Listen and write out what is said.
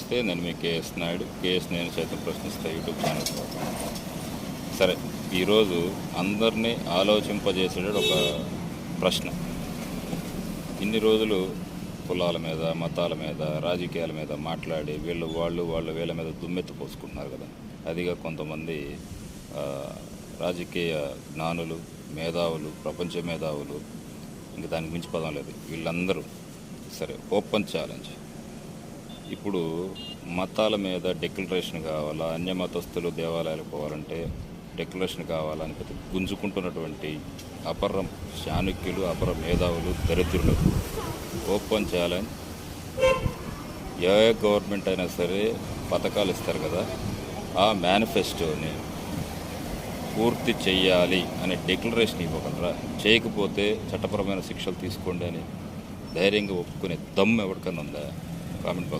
నమస్తే నేను మీ KS Naidu KS నేను సైతం ప్రశ్నిస్తా యూట్యూబ్ ఛానల్ సరే ఈరోజు అందరినీ ఆలోచింపజేసేట ఒక ప్రశ్న. ఇన్ని రోజులు కులాల మీద మతాల మీద రాజకీయాల మీద మాట్లాడి వీళ్ళు వాళ్ళు వాళ్ళు వీళ్ళ మీద దుమ్మెత్తి పోసుకుంటున్నారు కదా. అదిగా కొంతమంది రాజకీయ జ్ఞానులు మేధావులు ప్రపంచ మేధావులు ఇంక దానికి మించి పదం లేదు. వీళ్ళందరూ సరే ఓపెన్ ఛాలెంజ్. ఇప్పుడు మతాల మీద డిక్లరేషన్ కావాలా అన్య మతస్థులు దేవాలయాలకు పోవాలంటే డిక్లరేషన్ కావాలని పెద్ద గుంజుకుంటున్నటువంటి అపర చాణుక్యులు అపర మేధావులు దరిద్రులు ఓపెన్ ఛాలెంజ్ ఏ గవర్నమెంట్ అయినా సరే పథకాలు ఇస్తారు కదా ఆ మేనిఫెస్టోని పూర్తి చేయాలి అనే డిక్లరేషన్ ఇవ్వగలరా చేయకపోతే చట్టపరమైన శిక్షలు తీసుకోండి అని ధైర్యంగా ఒప్పుకునే దమ్ ఎవరికైనా ఉందా? Comment box.